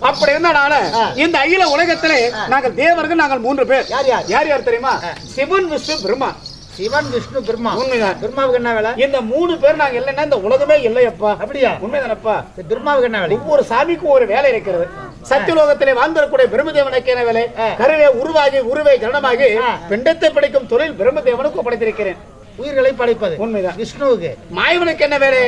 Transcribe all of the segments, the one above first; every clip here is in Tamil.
அப்படி இருந்தா நானு ஆ. இந்த அகில உலகத்திலே நாங்கள் தேவர்கள் நாங்கள் மூன்று பேர். யார் யார்? யார் யார் தெரியுமா? சிவன் விஷ்ணு பிரம்மா. சிவன் விஷ்ணு பிரம்மா. உண்மைதான். பிரம்மாவுக்கு என்ன வேலை? இந்த மூணு பேர் நாங்க இல்லைன்னா இந்த உலகமே இல்லையப்பா. அப்படியா? உண்மைதானப்பா. பிரம்மாவுக்கு என்ன வேலை? ஒவ்வொரு சாமிக்கும் ஒரு வேலை இருக்கிறது. சத்தியலோகத்திலே வாழ்ந்திருக்கூடிய பிரம்மதேவனுக்கு என்ன வேலை. கருவே உருவாகி உருவை ஜனமாகி. பிண்டத்தை படைக்கும் தொழில் பிரம்மதேவனுக்கு படைத்திருக்கிறேன். உயிர்களை படைப்பது. உண்மைதான். விஷ்ணுவுக்கு. மாயவனுக்கு என்ன வேலை.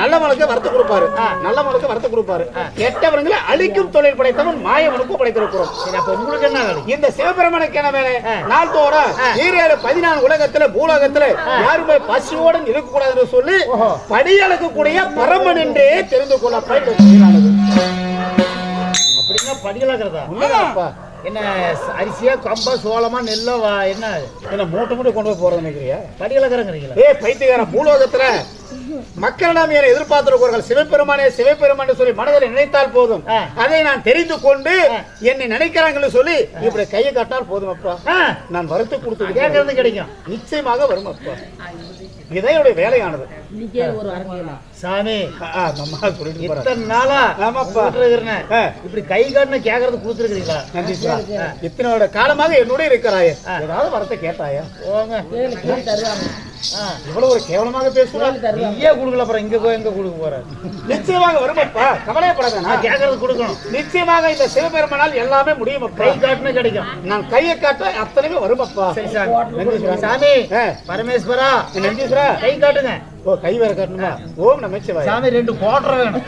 நல்லவனுக்கு வரத்து கொடுப்பாரு. நல்லவனுக்கு வரத்து கொடுப்பாரு. கெட்டவனுங்களை அழிக்கும் தொழில் படைத்தவன் மாயவனுக்கு படைத்திருக்கிறோம். அப்ப உங்களுக்கு என்ன இந்த சிவபெருமனுக்கு என்ன வேலை. நாள்தோறும். ஈரேழு பதினாலு உலகத்துல பூலோகத்துல யாருமே பசியோடு இருக்கக்கூடாதுன்னு சொல்லி. படியளக்கக்கூடிய பரமன் என்றே தெரிந்து கொள்ளப்பட்ட அப்படின்னா உண்மைதானப்பா? என்ன அரிசியா கம்பா சோளமா நெல்லா வா- என்ன? என்ன மூட்டை மூட்டை கொண்டு போய் போறது நினைக்கிறியா? படிகளாக்குறங்கிறீங்களா ஏ பைத்தியக்கார பூலோகத்துல மக்கள் நாம் என்னை எதிர்பார்த்திருக்கிறார்கள் சிவபெருமானே சிவபெருமான் சொல்லி மனதில் நினைத்தால் போதும். அதை நான் தெரிந்து கொண்டு. என்னை நினைக்கிறாங்கன்னு சொல்லி இப்படி கையை காட்டினால் போதும் அப்பா. நான் வருத்து கொடுத்து கேட்கறது கிடைக்கும். நிச்சயமாக வரும் அப்பா. இதான் என்னுடைய வேலையானது சாமி இத்தனை நாளா. ஆ. இப்படி கை காட்டின கேக்குறது கொடுத்துருக்கீங்களா நன்றி சார் இத்தனை காலமாக என்னோட இருக்கிறாயே. ஏதாவது வரத்தை கேட்டாயா? போங்க. இவ்வளவு ஒரு கேவலமாக பேசுறாள் நீயே கொடுக்கல அப்புறம் இங்க போய் எங்க கொடுக்க போற? நிச்சயமாக வருமப்பா. கவலையப்படாத நான் நான் கேக்குறது கொடுக்கணும். நிச்சயமாக இந்த சிவபெருமானால் எல்லாமே முடியும் அப்பா. கை காட்டின கிடைக்கும். நான் கையை காட்ட அத்தனையுமே வருமப்பா. சாமி. நன்றி சார். சாமி ஆ. பரமேஸ்வரா. நன்றி சார். கை காட்டுங்க. ஓ கை வேற காட்டணுமா? ஓம் நமச்சிவாய. சாமி ரெண்டு கோட்டரை வேணும்.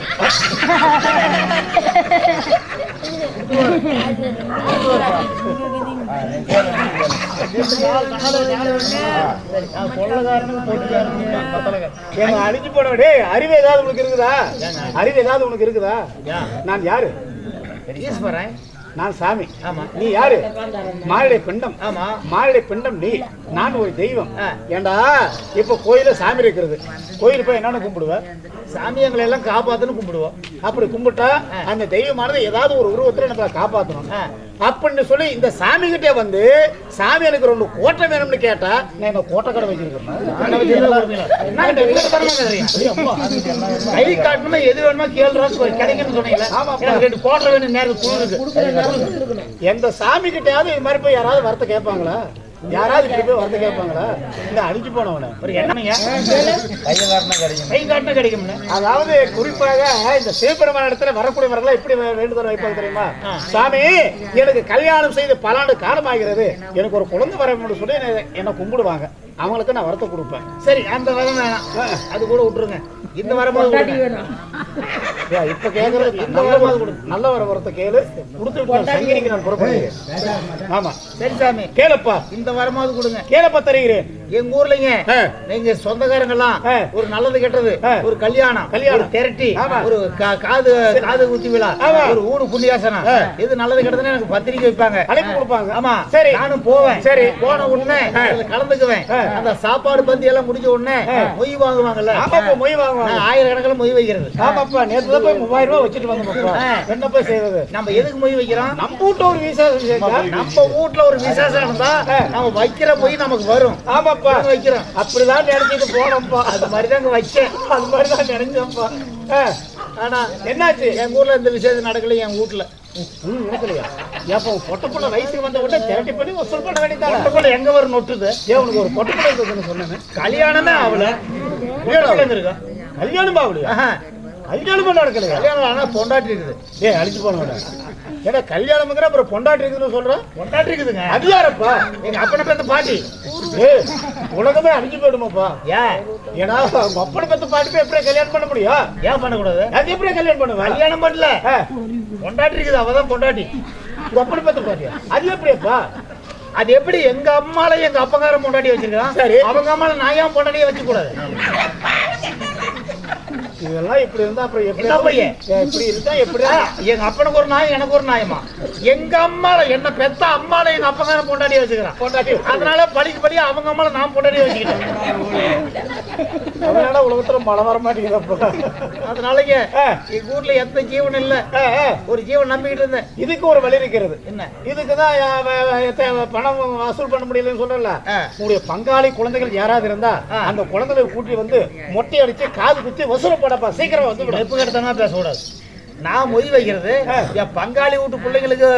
அழிஞ்சு போன டேய் அறிவு ஏதாவது உனக்கு இருக்குதா? அறிவு ஏதாவது உனக்கு இருக்குதா? நான் யாரு? ஈஸ்வரன் நான் சாமி. ஆமா. நீ யாரு? மாரடை பிண்டம். ஆமா. மாரடை பிண்டம் நீ. நான் ஒரு தெய்வம். ஆ. ஏண்டா இப்ப கோயில சாமி இருக்கிறது. கோயில் போய் என்னன்னு கும்பிடுவ? சாமி எங்களை எல்லாம் காப்பாத்துன்னு கும்பிடுவோம் அப்படி கும்பிட்டா. அந்த தெய்வமானது ஏதாவது ஒரு உருவத்துல நம்மளை காப்பாத்தணும். ஆ. அப்படின்னு சொல்லி இந்த சாமி கிட்டே வந்து சாமி எனக்கு ரெண்டு கோட்டை வேணும்னு கேட்டா நான் என்ன கோட்டை கடை வச்சிருக்கேன் இந்த? கை காட்டணுமா எது வேணுமா கேளுடா கிடைக்குன்னு சொன்னீங்களா ரெண்டு கோட்டரை வேணும் நேரம் எந்த சாமி கிட்டயாவது இது மாதிரி போய் யாராவது வரத்தை கேட்பாங்களா? யாராவது இப்படி போய் வரத்தை கேட்பாங்களா? இல்ல அழிஞ்சு போனவன. ஒரு என்னங்க கை காட்டினா கிடைக்கும்னு அதாவது குறிப்பாக இந்த சிவபெருமான இடத்துல வரக்கூடியவர்கள் எப்படி வேண்டுதல் வைப்பாங்க தெரியுமா. சாமி எனக்கு கல்யாணம் செய்து பல ஆண்டு காலமாகிறது. எனக்கு ஒரு குழந்தை வரணும்னு சொல்லி என்னை கும்பிடுவாங்க. அவங்களுக்கு நான் வரத்தை கொடுப்பேன். சரி அந்த வரம் வேணாம். அது கூட விட்டுருங்க. இந்த வரமாவது கொடுங்க. இப்ப கேக்குறது இந்த வரமாவது கொடு நல்ல வர வரத்தை கேளு. கொடுத்து சங்கிரிக்கு நான் புறப்படுகிறேன் ஆமா. சரி சாமி. கேளப்பா. இந்த வரமாவது கொடுங்க. கேளப்பா தருகிறேன். எங்க ஊர்லங்க. நீங்க சொந்தக்காரங்க எல்லாம் ஆ. ஒரு நல்லது கெட்டது. ஒரு கல்யாணம் கல்யாணம். திரட்டி ஆமா. ஒரு காது காது குத்தி விழா ஆமா. ஒரு ஊடு புண்ணியாசனம். எது நல்லது கெட்டதுன்னு எனக்கு பத்திரிக்கை வைப்பாங்க அழைப்பு கொடுப்பாங்க. ஆமா சரி. நானும் போவேன் சரி. போன உடனே கலந்துக்குவேன். அந்த சாப்பாடு பந்தி எல்லாம் முடிஞ்ச உடனே மொய் வாங்குவாங்கல்ல மொய் வாங்குவாங்க ஆயிரக்கணக்கில் மொய் வைக்கிறது ஆமாப்பா நேத்து தான் போய் மூவாயிரம் ரூபாய் வச்சுட்டு வந்தோம்ப்பா ஆ. என்னப்பா செய்வது நம்ம எதுக்கு மொய் வைக்கிறோம் நம்ம வீட்டு ஒரு விசேஷம் நம்ம வீட்ல ஒரு விசேஷம் இருந்தா. நம்ம வைக்கிற மொய் நமக்கு வரும் ஆமாப்பா நாங்க வைக்கிறோம் அப்படிதான் நினைச்சிட்டு போனோம்ப்பா. அது மாதிரி தாங்க வச்சேன். அது மாதிரி தான் நினைச்சோம்ப்பா ஆனா என்னாச்சு? எங்க ஊர்ல இந்த விசேஷம் நடக்கல என் வீட்டுல நடக்கலையா? ஏப்பா பொட்ட புள்ள வயசுக்கு வந்த உடனே திரட்டி பண்ணி வசூல் பண்ண வேண்டியதானே பொட்டக்குள்ள எங்க வரும் நொட்டுது? ஏன் உனக்கு ஒரு பொட்ட புள்ள இருக்குதுன்னு சொன்னேன். கல்யாணமே எங்க இருக்கா கல்யாணம் ஆஹா. கல்யாணம் பண்ண நடக்கலையா? கல்யாணம் ஆனா பொண்டாட்டி இருக்குது. ஏய் அழிச்சு போனவன ஏன்னா கல்யாணம்ங்கிற அப்புறம் பொண்டாட்டி இருக்குதுன்னு சொல்றேன் பொண்டாட்டி இருக்குதுங்க. அது யாரப்பா எங்க அப்பனை பேத்த பாட்டி? ஏய் உலகமே அழிஞ்சு போயிடுமாப்பா. ஏன் ஏன்னா உங்க அப்பனை பத்து பாட்டுக்கு எப்படி கல்யாணம் பண்ண முடியும்? ஏன் பண்ணக்கூடாது? அது எப்படி கல்யாணம் பண்ணுவேன் கல்யாணம் பண்ணல. பொண்டாட்டி இருக்குது அவதான் பொண்டாட்டி. உங்க அப்பனை பத்து பாட்டியா? அது எப்படியாப்பா? அது எப்படி எங்க அம்மால எங்க அப்பங்காரன் பொண்டாட்டி வச்சிருக்கான் சரி. அவங்க அம்மால நான் ஏன் பொண்டாட்டியே வச்சுக்க கூடாது இதெல்லாம் இப்படி இருந்தா அப்புறம் எப்படி என்ன பையன்? இப்படி இருந்தா எப்படி எங்க அப்பனுக்கு ஒரு நாய் எனக்கு ஒரு நாயமா எங்க அம்மால என்ன பெத்த அம்மால எங்க அப்பங்காரன் பொண்டாட்டியே வச்சுக்கிறான். பொண்டாட்டி அதனால படிக்க படி அவங்க அம்மால நான் பொண்டாட்டியே வச்சுக்கிட்டேன். அதனால உலகத்துல மழை வர மாட்டேங்குதப்பா அதனாலங்க. எங்க ஊர்ல எந்த ஜீவன் இல்ல. ஒரு ஜீவன் நம்பிக்கிட்டு இருந்தேன் இதுக்கு ஒரு வழி இருக்கிறது என்ன இதுக்கு தான் பணம் வசூல் பண்ண முடியலன்னு சொல்லல. உங்களுடைய பங்காளி குழந்தைகள் யாராவது இருந்தா. அந்த குழந்தைகளை கூட்டி வந்து மொட்டை அடிச்சு காது குத்தி வசூல் பண்ணப்பா சீக்கிரம் வந்து விடு. நெப்பு கட்டத்தனமா பேசக்கூடாது நான் மொய் வைக்கிறது. என் பங்காளி வீட்டு பிள்ளைங்களுக்கு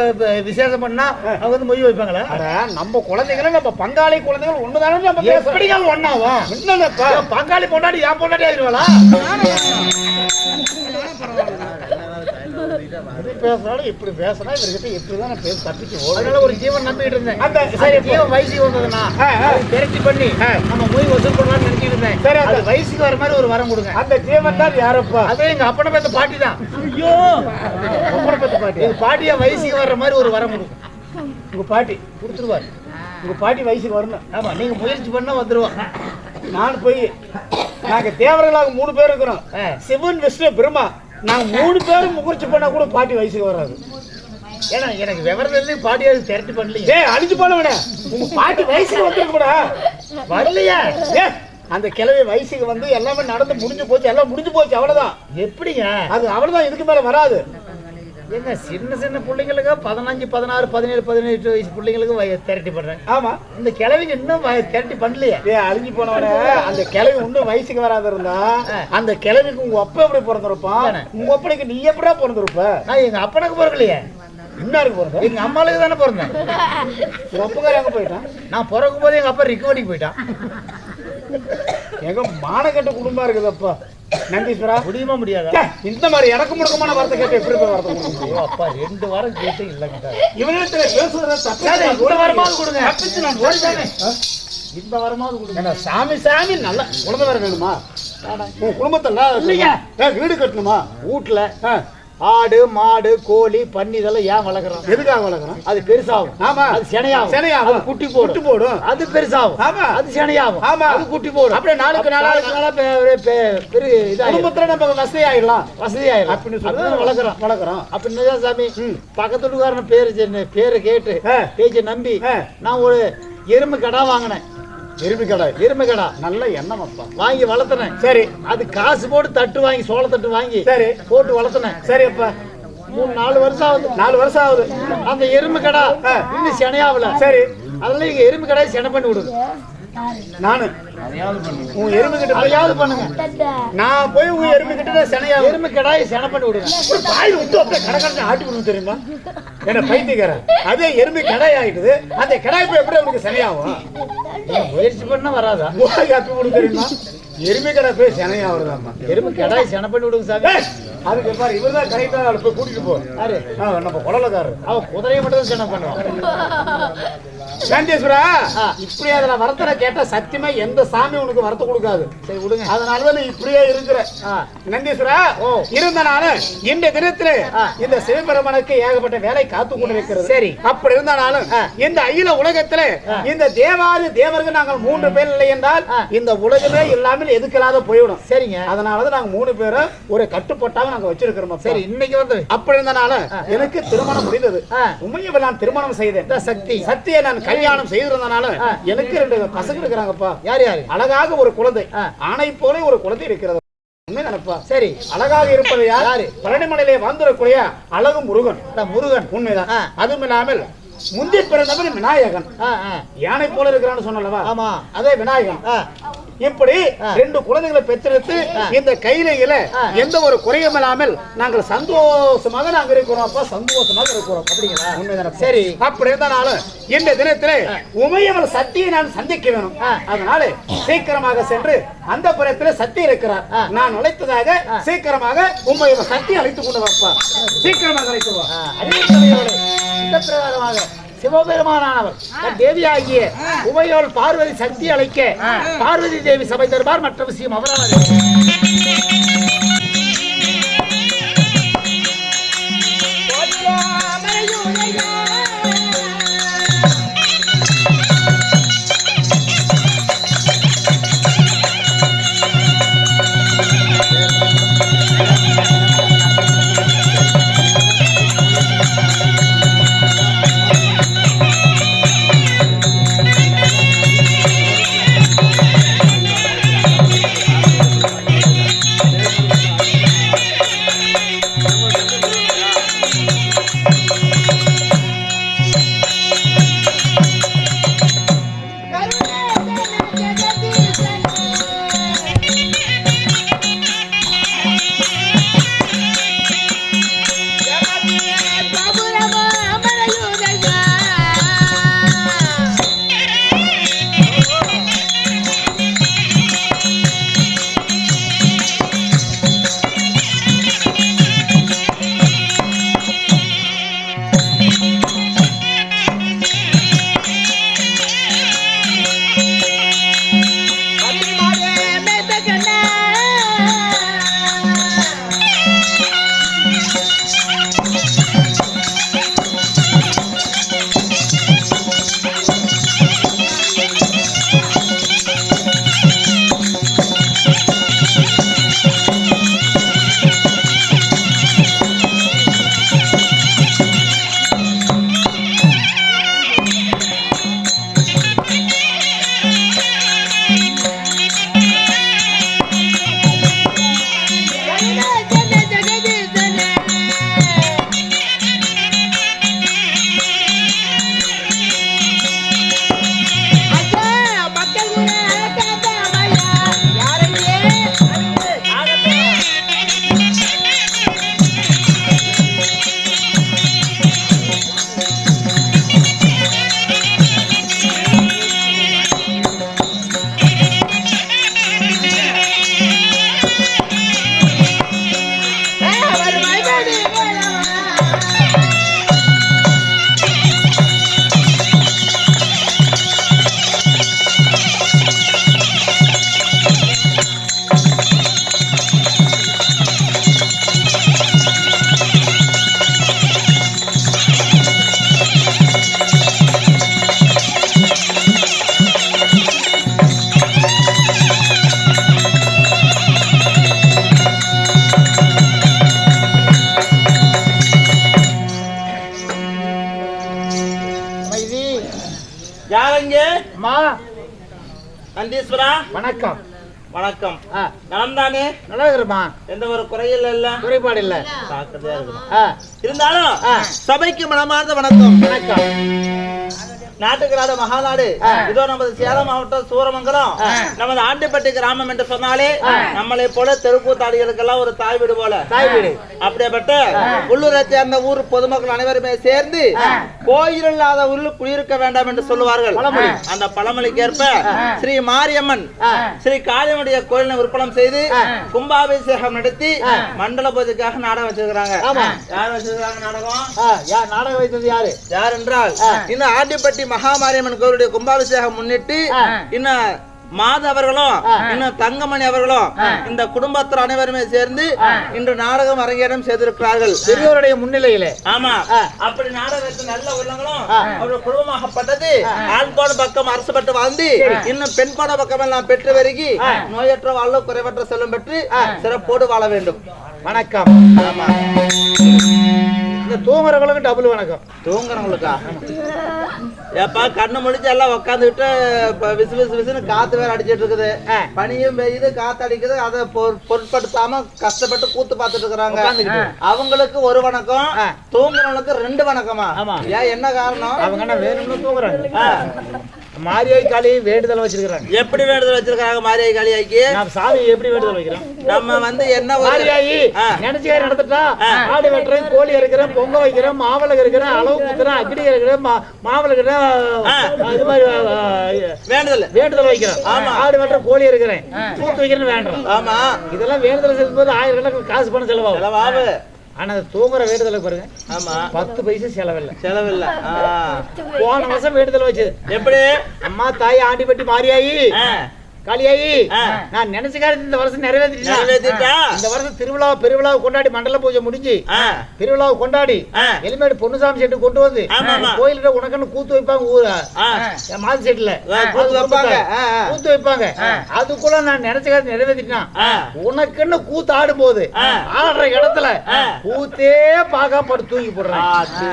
விசேஷம் பண்ணா அவங்க வந்து மொய் வைப்பாங்களா அட நம்ம குழந்தைகளும் நம்ம பங்காளி குழந்தைகள் ஒண்ணுதானே நம்ம பேசுறோம் எப்படிங்க ஒன்னாவா என்னப்பா என் பங்காளி பொண்டாடி என் பொண்டாடி ஆயிருவாளா இப்படி பேசுறாலும் இப்படி பேசுறா இவர்கிட்ட இப்படிதான் நான் பேச தப்பிச்சு அதனால ஒரு ஜீவன் நம்பிட்டு இருந்தேன். அந்த சரி ஜீவன் வயசுக்கு வந்ததுன்னா திரட்டி பண்ணி. நம்ம மொய் வசூல் பண்ணலாம்னு நினைச்சிட்டு இருந்தேன். சரி, அந்த- வயசுக்கு வர மாதிரி ஒரு வரம் கொடுங்க. அந்த ஜீவன் தான் யாரப்பா? அதே எங்க அப்பனை பேத்த பாட்டி தான். ஐயோ! உங்களை பத்தி பாட்டி. எங்க பாட்டியா வயசுக்கு வர்ற மாதிரி ஒரு வரம் கொடுக்கும் உங்க பாட்டி கொடுத்துருவாரு. உங்க பாட்டி வயசுக்கு வரணும். ஆமா நீங்க முயற்சி பண்ணா வந்துருவா. நான் போய் நாங்க தேவர்களாக மூணு பேர் இருக்கிறோம். சிவன் விஷ்ணு பிரம்மா. நாங்க மூணு பேரும் முகர்ச்சி பண்ணா கூட பாட்டி வயசுக்கு வராது. ஏன்னா எனக்கு விவரம் தெரிஞ்சு பாட்டியாவது திரட்டி பண்ணலையே. ஏய் அழிஞ்சு போனவன. உங்க பாட்டி வயசுக்கு வந்திருக்கூடா வரலையா. ஏ அந்த கிழவி வயசுக்கு வந்து எல்லாமே நடந்து முடிஞ்சு போச்சு எல்லாம் முடிஞ்சு போச்சு அவ்வளவுதான். எப்படிங்க? அது அவ்வளவுதான் இதுக்கு மேல வராது. ஏங்க சின்ன சின்ன பிள்ளைங்களுக்கு? பதினஞ்சு பதினாறு பதினேழு பதினெட்டு வயசு பிள்ளைங்களுக்கு திரட்டி பண்றேன் ஆமா. இந்த கிழவிங்க இன்னும் திரட்டி பண்ணலையே. ஏ அழிஞ்சு போனவன அந்த கிழவி இன்னும் வயசுக்கு வராது இருந்தா. அந்த கிழவிக்கு உங்க அப்பா எப்படி பிறந்திருப்பான். உங்க அப்பனுக்கு நீ எப்படா பிறந்திருப்ப? நான் எங்க அப்பனுக்கு பிறக்கலையே. இன்னாருக்கு பிறந்த எங்க அம்மாளுக்கு தானே பிறந்தேன். உங்க எங்க போயிட்டான்? நான் பிறக்கும் போது எங்க அப்பா ரிக்கவரிக்கு போயிட்டான். எங்க மானக்கட்ட குடும்பம் இருக்குதப்பா. நந்தீஸ்வரா? முடியுமா முடியாதா? இந்த மாதிரி எனக்கு முடக்கமான வார்த்தை கேட்டு எப்படி போய் வார்த்தை கொடுக்க அப்பா ரெண்டு வாரம் கேட்டு இல்லைங்க இவனிடத்துல பேசுறத இந்த ஓடி வாரமாவது. கொடுங்க. தப்பிச்சு நான் ஓடிட்டேன். ஆ? இந்த வாரமாவது கொடுங்க. என்ன சாமி சாமி நல்ல குழந்தை வேற வேணுமா? உன் குடும்பத்துல வீடு கட்டணுமா? வீட்டுல ஆடு மாடு கோழி பன்னி இதெல்லாம் ஏன் வளர்க்குறோம் எதுக்காக வளர்க்குறோம் அது பெருசாகும். ஆமா. அது சினையாகும். சினையாகும். அது குட்டி போடும். குட்டி போடும். அது பெருசாகும். ஆமா. அது சினையாகும். ஆமா. அது குட்டி போடும். அப்படியே நாளுக்கு நாளா- நாளுக்கு நாளா பெ- பெ- பெரிய இதாயிரும் குடும்பத்துல நம்ம வசதி ஆயிடலாம் வசதி ஆயிரும் அப்படின்னு சொல்லி வளர்க்குறோம். வளர்க்குறோம். அப்படின்னு தான் சாமி ம். பக்கத்து வீட்டுக்காரன் பேரு பேரை கேட்டு. பேச்சை நம்பி. நான் ஒரு எருமை கடா வாங்கினேன். எருமை கடை எருமை கடா. நல்ல எண்ணம் அப்பா. வாங்கி வளர்த்துனேன். சரி. அது காசு போட்டு தட்டு வாங்கி சோள தட்டு வாங்கி சரி. போட்டு வளர்த்துனேன். சரி அப்பா. மூணு நாலு வருஷம் ஆகுது. நாலு வருஷம் ஆகுது. அந்த எருமை கடா. இன்னும் சினையாகல. சரி. அதெல்லாம் எங்க எருமை கடாயை சினை பண்ணி விடுங்க நானு. உன் எருமை கிட்ட போய் அதையாவது பண்ணுங்க. நான் போய் உங்க எருமை கிட்ட சனையா எருமை கடாயை சினை பண்ணி ஒரு பாயில் விட்டு அப்படியே கடற்கரை ஆட்டி விடணும் தெரியுமா? என்ன பைத்தியக்காரன். அதே எருமை கடாய் ஆயிட்டுது. அந்த கடாய் போய் எப்படி அவனுக்கு சனையாகும்? முயற்சி பண்ணா வராதா? அப்படி விடும் தெரியுமா? எருமை கடை போய் சனையாகுறதாம்மா எருமை கடாயை சினை பண்ணி விடுங்க சாமி. அதுக்கு பாரு இவர் தான் கரெக்டா போய் கூட்டிட்டு போ. யாரு? நம்ம குடலக்காரர் அவன் குதிரையை மட்டும் தான் சினை பண்ணுவான். சாந்தேஸ்வரா ஆ. இப்படி அதுல வரத்தனை கேட்டா சத்தியமா எந்த சாமி உனக்கு வரத்து கொடுக்காது சரி விடுங்க அதனாலதான் நீ இப்படியே இருக்கிற. நந்தீஸ்வரா ஓ. இருந்த நானு இந்த தினத்துல. இந்த சிவபெருமனுக்கு ஏகப்பட்ட வேலை காத்து கொண்டு இருக்கிறது சரி. அப்படி இருந்தாலும். இந்த அகில உலகத்துல. இந்த தேவாதி தேவர்கள் நாங்கள் மூன்று பேர் இல்லை என்றால். இந்த உலகமே இல்லாமல் எதுக்கலாத போய்விடும் சரிங்க அதனாலதான் நாங்க மூணு பேரும் ஒரு கட்டுப்பட்டாக நாங்க வச்சிருக்கிறோம். சரி இன்னைக்கு வந்து அப்படி இருந்தனால எனக்கு திருமணம் முடிந்தது. உண்மையை நான் திருமணம் செய்தேன் சக்தி சத்தியை நான் கல்யாணம் செய்திருந்தனால. எனக்கு ரெண்டு பசங்க இருக்கிறாங்கப்பா. யார் யாரு? அழகாக ஒரு குழந்தை. ஆணை போல ஒரு குழந்தை இருக்கிறது. சரி. அழகாக இருப்பது யார்? பழனிமலையிலே வாழ்ந்திருக்கூடிய அழகு முருகன். முருகன். உண்மைதான். அதுவும் இல்லாமல் முந்தி பிறந்தவன் விநாயகன். யானை போல இருக்கிறான்னு சொன்னலவா ஆமா. அதே விநாயகன். இப்படி. ரெண்டு குழந்தைகளை பெற்றெடுத்து. இந்த கையில. எந்த ஒரு குறையும் இல்லாமல் நாங்கள் சந்தோஷமாக நாங்க இருக்கிறோம் அப்பா சந்தோஷமாக இருக்கிறோம் அப்படிங்களா? உண்மைதானப்பா? சரி. அப்படி இருந்தாலும் இந்த தினத்திலே உமையவள் சக்தியை நான் சந்திக்க வேணும். அதனால சீக்கிரமாக சென்று அந்த புறத்துல சக்தி இருக்கிறார். நான் அழைத்ததாக ஆ. சீக்கிரமாக உமையவள் சக்தி அழைத்து கொண்டு வாப்பா சீக்கிரமாக அழைத்து வா இந்த பிரகாரமாக சிவபெருமானானவர் தேவியாகிய உமையோள் பார்வதி சக்தி அழைக்க பார்வதி தேவி சபை தருவார் மற்ற விஷயம் அவரால் நல்லா இருக்கிறமா எந்த ஒரு குறையில் இல்ல குறைபாடு இல்ல. இருந்தாலும். சபைக்கு மனமார்ந்த வணக்கம். வணக்கம். நாட்டுக்கு நாடு மகாநாடு இதோ நமது சேலம் மாவட்டம் சூரமங்கலம். நமது ஆண்டிப்பட்டி கிராமம் என்று சொன்னாலே நம்மளை போல தெருக்கூத்தாடிகளுக்கெல்லாம் ஒரு தாய் வீடு போல. தாய் வீடு. அப்படிப்பட்ட உள்ளூரை சேர்ந்த ஊர் பொதுமக்கள் அனைவருமே சேர்ந்து கோயில் இல்லாத ஊரில் குடியிருக்க வேண்டாம் என்று சொல்லுவார்கள். அந்த பழமொழிக்கு ஏற்ப ஸ்ரீ மாரியம்மன் ஸ்ரீ காளியனுடைய கோயிலை விற்பனம் செய்து கும்பாபிஷேகம் நடத்தி மண்டல பூஜைக்காக நாடகம் வச்சிருக்கிறாங்க. யார் வச்சிருக்கிறாங்க நாடகம்? நாடகம் வைத்தது யாரு? யார் என்றால் இன்னும் ஆண்டிப்பட்டி மகாமாரியம்மன் கோவிலுடைய கும்பாபிஷேகம் முன்னிட்டு. இன்னும் மாத அவர்களும் இன்னும் தங்கமணி அவர்களும் இந்த குடும்பத்தில் அனைவருமே சேர்ந்து இன்று நாடகம் அரங்கேற்றம் செய்திருக்கிறார்கள். பெரியோருடைய முன்னிலையில. ஆமா. அப்படி நாடகத்தில் நல்ல உள்ளங்களும் ஆ. அவருடைய குடும்பமாகப்பட்டது ஆண் கோண பக்கம் அரசுப்பட்டு வாழ்ந்து இன்னும் பெண் கோண பக்கம் எல்லாம் பெற்று வருகி நோயற்ற வாழ்வு குறைவற்ற செல்வம் பெற்று சிறப்போடு வாழ வேண்டும். வணக்கம். ஆமா இந்த தூங்குறவங்களுக்கு டபுள் வணக்கம் தூங்குறவங்களுக்கா ஏப்பா கண்ணு முடிச்சு எல்லாம் உட்காந்துக்கிட்டு இப்ப விசு விசு விசுன்னு காத்து வேற அடிச்சிட்டு இருக்குது. பனியும் பெய்யுது காத்து அடிக்குது அதை பொருட்படுத்தாம கஷ்டப்பட்டு கூத்து பார்த்துட்டு இருக்கிறாங்க. அவங்களுக்கு ஒரு வணக்கம். தூங்குறவங்களுக்கு ரெண்டு வணக்கமா. ஏன் என்ன காரணம் அவங்க என்ன வேணும்னு தூங்குறாங்க. மாரியாய் காளி வேண்டுதல் வச்சிருக்கிறாங்க. எப்படி வேண்டுதல் வச்சிருக்காங்க மாரியாய் காளியாய்க்கு? நான் சாமி எப்படி வேண்டுதல் வைக்கிறோம்? நம்ம வந்து என்ன மாரியாயி. நினைச்சே நடந்துட்டா ஆடு வெட்டுறேன் கோழி இருக்கிறேன் பொங்க வைக்கிறேன் மாவளை இருக்கிறேன் அளவு குத்துறேன் அக்கிடி இருக்கிறேன் மாவளை இருக்கிறேன் இது மாதிரி வேண்டுதல். வேண்டுதல் வைக்கிறேன் ஆடு வெட்டுற கோழி இருக்கிறேன் கூத்து வைக்கிறேன்னு வேண்டுறேன் ஆமா. இதெல்லாம் வேண்டுதல் செலுத்தும்போது ஆயிரம் கணக்கு காசு பணம் செலவாகும். செலவாவு ஆனா அது தூங்குற வேண்டுதலை பாருங்க. ஆமா. பத்து பைசா செலவில்லை. செலவில்ல. போன வருஷம் வேண்டுதல் வச்சது. எப்படி? அம்மா தாய் ஆண்டிப்பட்டி மாரியாயி ஆ. காளியாயி. நான் நினைச்ச காரியத்தை இந்த வருஷம் நிறைவேற்றிட்டேன்? இந்த வருஷம் திருவிழா பெருவிழாவை கொண்டாடி மண்டல பூஜை முடிஞ்சு. பெருவிழாவை கொண்டாடி. எலிமேடு பொன்னுசாமி செட்டு கொண்டு வந்து. கோயில்கிட்ட உனக்குன்னு கூத்து வைப்பாங்க ஊரா. மாதி செட்டுல கூத்து வைப்பாங்க. அதுக்குள்ள நான் நினைச்ச காரியத்தை நிறைவேற்றிட்டேன். உனக்குன்னு கூத்து ஆடும்போது ஆ. ஆடுற இடத்துல. கூத்தே பார்க்காம தூங்கி ஆச்சு.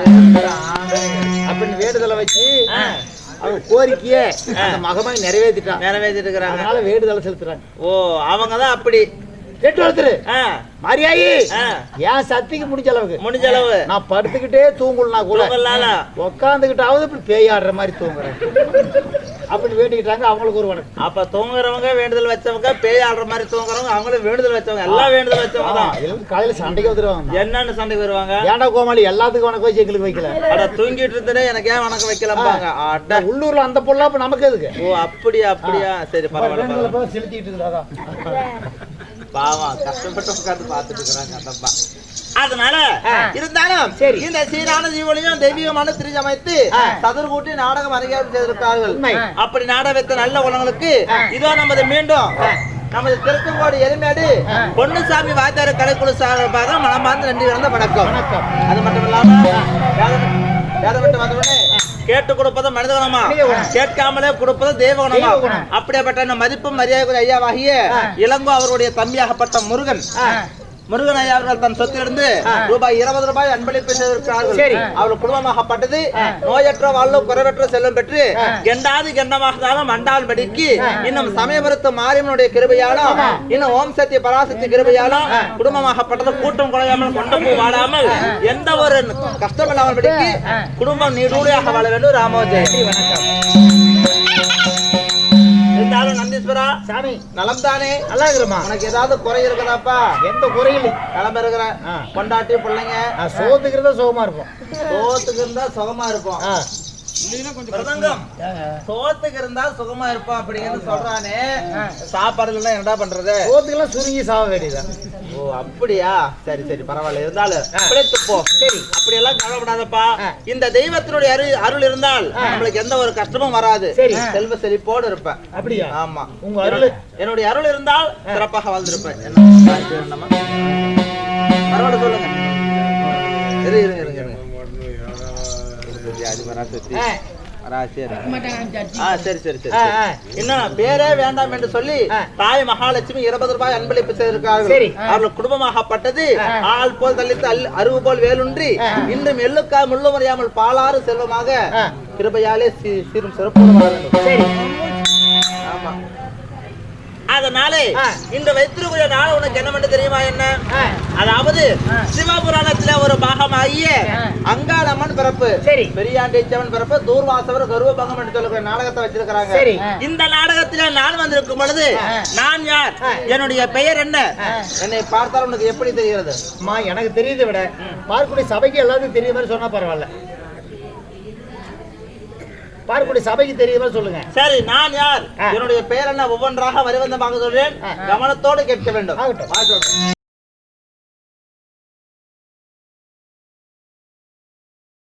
அப்படின்னு வேண்டுதலை வச்சு அவங்க கோரிக்கைய அந்த மகமாய் நிறைவேற்றிட்டான். நிறைவேற்றிட்டு இருக்கிறாங்க அதனால வேண்டுதலை செலுத்துறாங்க. ஓ அவங்க தான் அப்படி. கேட்டு ஒருத்தரு ஆ, மாரியாயி. என் சக்திக்கு முடிஞ்ச அளவுக்கு. முடிஞ்ச அளவு. நான் படுத்துக்கிட்டே தூங்கலனா கூட தூங்கலால உக்காந்துக்கிட்டாவது இப்படி பேய் ஆடுற மாதிரி தூங்குறேன். அப்படி வேண்டிக்கிட்டாங்க அவங்களுக்கு ஒரு வணக்கம். அப்ப தூங்குறவங்க வேண்டுதல் வச்சவங்க பேய் ஆடுற மாதிரி தூங்குறவங்க அவங்களும் வேண்டுதல் வச்சவங்க எல்லாம் வேண்டுதல் வச்சவங்க தான். காலையில சண்டைக்கு வந்துருவாங்க என்னன்னு சண்டைக்கு வருவாங்க? ஏன்டா கோமாளி எல்லாத்துக்கும் வணக்கம் வச்சு எங்களுக்கு வைக்கல. அட தூங்கிட்டு இருந்தே எனக்கு ஏன் வணக்கம் வைக்கலாம்பாங்க. அட. உள்ளூர்ல அந்த பொருளாப்ப நமக்கு எதுக்கு? ஓ அப்படியா அப்படியா. சரி பரவாயில்ல செலுத்திட்டு இருந்தாதான் பாவம் கஷ்டப்பட்டு உட்கார்ந்து பார்த்துட்டு இருக்கிறாங்க அதப்பா அதனால இருந்தாலும். இந்த சீரான ஜீவனையும் தெய்வீகமான திருச்சமைத்து சதுர் கூட்டி நாடகம் அரங்கேற்றம் செய்திருக்கிறார்கள். அப்படி நாடகத்தை நல்ல உலங்களுக்கு இதோ நமது மீண்டும் நமது திருச்செங்கோடு எருமேடு பொன்னுசாமி வாத்தியார் கலைக்குழு சார்பாக மனமார்ந்த நன்றி கலந்த வணக்கம். அது மட்டும் இல்லாம விட்டு வந்தவுடனே கேட்டு கொடுப்பது மனித குணமா? மனித குணம். கேட்காமலே கொடுப்பது தெய்வ குணமா? தெய்வ குணம். அப்படியாப்பட்ட இந்த மதிப்பும் மரியாதை ஐயாவாகிய இளங்கோ அவருடைய தம்பியாகப்பட்ட முருகன் முருகன் ஐயா அவர்கள் தன் சொத்திலிருந்து ரூபாய் இருபது ரூபாய் அன்பளிப்பு செய்திருக்கிறார்கள். சரி. அவர் குடும்பமாகப்பட்டது நோயற்ற வாழ்வு குறைவற்ற செல்வம் பெற்று கெண்டாது கெண்டமாகதாலும் மண்டால் படிக்கு இன்னும் சமயபுரத்து மாரியம்மனுடைய கிருபையாலும் இன்னும் ஓம் சக்தி பராசக்தி கிருபையாலும் குடும்பமாகப்பட்டது கூட்டம் குறையாமல் கொண்ட பூ வாடாமல் எந்த ஒரு கஷ்டம் இல்லாமல் படிக்கு குடும்பம் நீடூழியாக வாழ வேண்டும். ராமோஜெய் இருந்தாலும் நந்தீஸ்வரா சாமி. நலம் தானே நல்லா இருக்கிறமா உனக்கு ஏதாவது குறை இருக்குதாப்பா? எந்த குறையில் கிளம்ப இருக்கிற. கொண்டாட்டி பிள்ளைங்க. நான் சோத்துக்கிறதா சுகமா இருப்போம். சோத்துக்கு இருந்தா சுகமா. பிரதங்கம் சோத்துக்கு இருந்தா சுகமா இருப்போம் அப்படின்னு சொல்றானே. சாப்பாடுல என்னடா பண்றது? சோத்துக்கெல்லாம் சுருங்கி சாக வேண்டியதுதான். ஓ அப்படியா? சரி சரி பரவாயில்ல. இருந்தாலும் பிழைத்து போ சரி. அப்படி எல்லாம் கவலைப்படாதப்பா. ஆ. இந்த தெய்வத்தினுடைய அருள் அருள் இருந்தால் நம்மளுக்கு எந்த ஒரு கஷ்டமும் வராது. செல்வ செழிப்போடு இருப்பேன். அப்படியா? ஆமா. உங்க அருள். என்னுடைய அருள் இருந்தால் சிறப்பாக வாழ்ந்திருப்பேன். என்ன? பரவாயில்ல சொல்லுங்க. இரு இருங்க ஆ. இன்னும் பேரே வேண்டாம் என்று சொல்லி. தாய் மகாலட்சுமி இருபது ரூபாய் அன்பளிப்பு செய்திருக்கிறார்கள். சரி. அவர்கள் குடும்பமாகப்பட்டது. ஆள் போல் தள்ளித்து அல்- அருவு போல் வேலுன்றி இன்றும் எள்ளுக்கா முள்ளு மறியாமல் பாலாறு செல்வமாக. கிருபையாலே சீரும் சிறப்போடு அதனாலே. இந்த வைத்திருக்கிற நாள் உனக்கு என்னவென்று தெரியுமா என்ன? அதாவது சிவபுராணத்துல ஒரு பாகமாகிய அங்காளம்மன் பிறப்பு. சரி. பெரியாண்டேச்சவன் பிறப்பு தூர்வாசவர் கருவபங்கம் என்று சொல்லுகிற நாடகத்தை வச்சிருக்கிறாங்க. சரி. இந்த நாடகத்துல நான் வந்திருக்கும் பொழுது நான் யார்? என்னுடைய பெயர் என்ன? என்னை பார்த்தால் உனக்கு எப்படி தெரிகிறது? எனக்கு தெரியுது விட பார்க்குடி சபைக்கு எல்லாத்துக்கும் தெரியுற மாதிரி சொன்னா பரவாயில்ல. பார்க்குடி சபைக்கு தெரியுற மாதிரி சொல்லுங்க. சரி நான் யார். என்னுடைய பெயர் என்ன ஒவ்வொன்றாக வருவந்தமாக சொல்றேன் கவனத்தோடு கேட்க வேண்டும்.